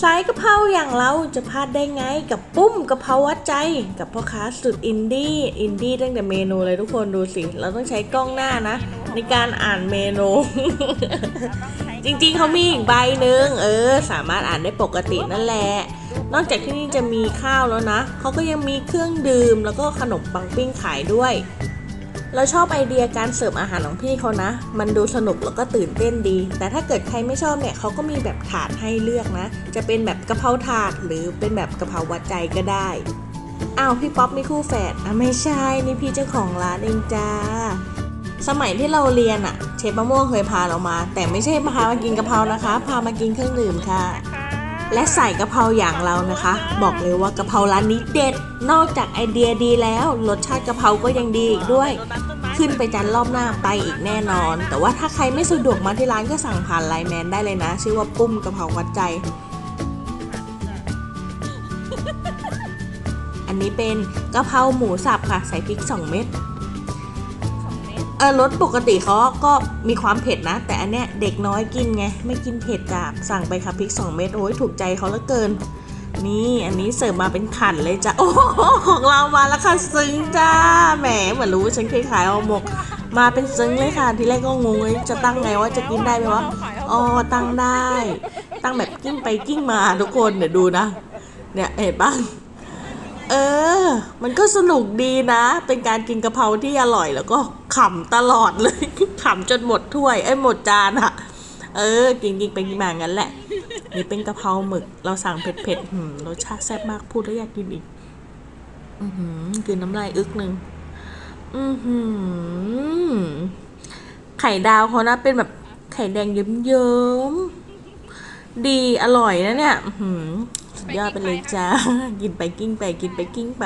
สายกะเพราอย่างเราจะพลาดได้ไงกับปุ้มกะเพราวัดใจกับพ่อค้าสุดอินดี้อินดี้ตั้งแต่เมนูเลยทุกคนดูสิ เราต้องใช้กล้องหน้านะ ในการอ่านเมนู จริงๆเขามีอีกใบหนึ่งเออ สามารถอ่านได้ปกตินั่นแหละ นอกจากที่นี่จะมีข้าวแล้วนะเขาก็ยังมีเครื่องดื่มแล้วก็ขนมปังปิ้งขายด้วย เราชอบไอเดียการเสิร์ฟอาหารของพี่เขานะ มันดูสนุกแล้วก็ตื่นเต้นดี แต่ถ้าเกิดใครไม่ชอบเนี่ยเขาก็มีแบบถาดให้เลือกนะ จะเป็นแบบกะเพราถาดหรือเป็นแบบกะเพราวัดใจก็ได้ อ้าวพี่ป๊อปมีคู่แฝดอะไม่ใช่นี่พี่เจ้าของร้านเองจ้า สมัยที่เราเรียนอะเชฟมะม่วงเคยพาเรามา แต่ไม่ใช่พามากินกะเพรานะคะ พามากินเครื่องดื่มค่ะ และใส่กะเพราอย่างเรานะคะ บอกเลยว่ากะเพราร้านนี้เด็ด นอกจากไอเดียดีแล้ว รสชาติกะเพราก็ยังดีอีกด้วย ขึ้นไปจันรอบหน้าไปอีกแน่นอน แต่ว่าถ้าใครไม่สะดวกมาที่ร้านก็สั่งผ่านไลน์แมนได้เลยนะ ชื่อว่าปุ้มกะเพราวัดใจ อันนี้เป็นกะเพราหมูสับค่ะ ใส่พริก 2 เม็ด ออรสปกติเขาก็มีความเผ็ดนะ แต่อันเนี้ยเด็กน้อยกินไง ไม่กินเผ็ดจ้ะสั่งไปค่ะพริก 2 เม็ดโอ้ยถูกใจเขาเหลือเกิน นี่อันนี้เสิร์ฟมาเป็นขันเลยจ้ะโอ้โหของเรามาแล้วค่ะซึ้งจ้าแหมเหมือนรู้ฉันเคยขายเอาหมก มาเป็นซึ้งเลยค่ะทีแรกก็งงเลยจะตั้งไงว่าจะกินได้ไหมวะอ๋อตั้งได้ ตั้งแบบกิ้งไปกิ้งมาทุกคนเดี๋ยวดูนะ เนี่ยเห็นปะเออ มันก็สนุกดีนะ เป็นการกินกะเพราที่อร่อย แล้วก็ขำตลอดเลยขำจนหมดถ้วยเอ้หมดจานอะเออ กินกินไปกินมางั้นแหละ นี่เป็นกะเพราหมึก เราสั่งเผ็ดๆรสชาติแซ่บมากพูดแล้วอยากกินอีก อือหือกินน้ำลายอึกหนึ่งอือหือ ไข่ดาวเขานะเป็นแบบไข่แดงเยิ้มๆดีอร่อยนะเนี่ยอือหื สุดยอดไปเลยจ้า กินไปกิ้งไปกินไปกิ้งไป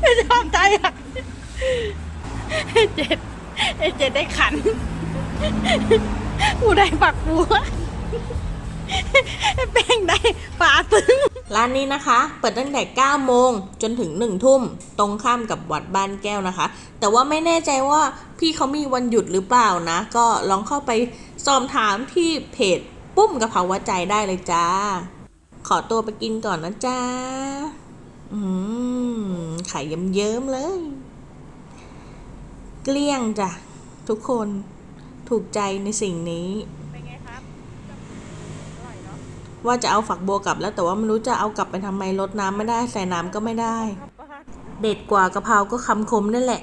ไม่ชอบใจอะไอ้เจ็ดไอ้เจ็ดได้ขันกูได้ปักบัวไอ้เป้งได้ปลาตึงร้านนี้นะคะ เปิดตั้งแต่ 9 โมงจนถึง 1 ทุ่ม ตรงข้ามกับวัดบ้านแก้วนะคะ แต่ว่าไม่แน่ใจว่าพี่เขามีวันหยุดหรือเปล่านะ ก็ลองเข้าไป สอบถามที่เพจปุ้มกะเพราวัดใจได้เลยจ้า ขอตัวไปกินก่อนนะจ้า อืมไข่เยิ้มๆเลย เกลี้ยงจ้ะ ทุกคนถูกใจในสิ่งนี้เป็นไงครับอร่อยเนาะว่าจะเอาฝักบัวกลับแล้วแต่ว่าไม่รู้จะเอากลับไปทำไมรดน้ำไม่ได้ใส่น้ำก็ไม่ได้ครับป้าเด็ดกว่ากะเพราก็คำคมนั่นแหละ